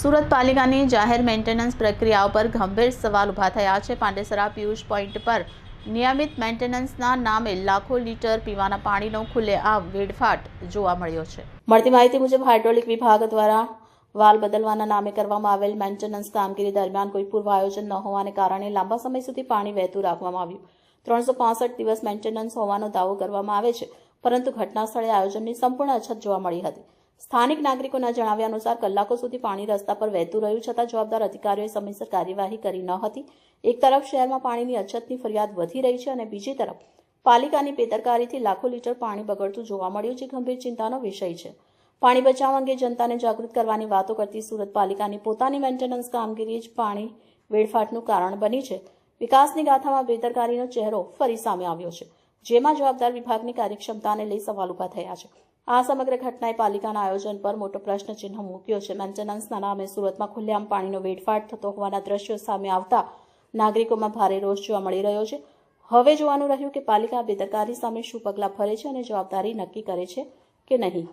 સુરત પાલિકાની જાહેર મેન્ટેનન્સ પ્રક્રિયા ઉપર ગંભીર સવાલ ઊભા થયા છે. પાંડેસરા પિયુષ પોઈન્ટ પર નિયમિત મેન્ટેનન્સના નામે લાખો લીટર પીવાના પાણીનો ખુલ્લેઆમ વેડફાટ જોવા મળ્યો છે. મળતી માહિતી મુજબ હાઇડ્રોલિક વિભાગ દ્વારા વાલ બદલવાના નામે કરવામાં આવેલ મેન્ટેનન્સ કામગીરી દરમિયાન કોઈ પૂર્વ આયોજન ન હોવાને કારણે લાંબા સમય સુધી પાણી વહેતું રાખવામાં આવ્યું. ત્રણસો દિવસ મેન્ટેનન્સ હોવાનો દાવો કરવામાં આવે છે, પરંતુ ઘટના સ્થળે આયોજનની સંપૂર્ણ અછત જોવા મળી હતી. સ્થાનિક નાગરિકોના જણાવ્યા અનુસાર કલાકો સુધી પાણી રસ્તા પર વહેતું રહ્યું છતાં જવાબદાર અધિકારીઓએ સમયસર કાર્યવાહી કરી ન હતી. એક તરફ શહેરમાં પાણીની અછતની ફરિયાદ વધી રહી છે અને બીજી તરફ પાલિકાની બેદરકારીથી લાખો લીટર પાણી બગડતું જોવા મળ્યું જે ગંભીર ચિંતાનો વિષય છે. પાણી બચાવ અંગે જનતાને જાગૃત કરવાની વાતો કરતી સુરત પાલિકાની પોતાની મેન્ટેનન્સ કામગીરી જ પાણી વેડફાટનું કારણ બની છે. વિકાસની ગાથામાં બેદરકારીનો ચહેરો ફરી સામે આવ્યો છે. જેમાં જવાબદાર વિભાગની કાર્યક્ષમતાને લઈ સવાલ ઊભા થયા છે. આ સમગ્ર ઘટનાએ પાલિકાના આયોજન પર મોટો પ્રશ્નચિહ્ન મૂક્યો છે. મેન્ટેનન્સના નામે સુરતમાં ખુલ્લેઆમ પાણીનો વેડફાટ થતો હોવાના દ્રશ્યો સામે આવતા નાગરિકોમાં ભારે રોષ જોવા મળી રહ્યો છે. હવે જોવાનું રહ્યું કે પાલિકા બેદરકારી સામે શું પગલાં ભરે છે અને જવાબદારી નક્કી કરે છે કે નહીં.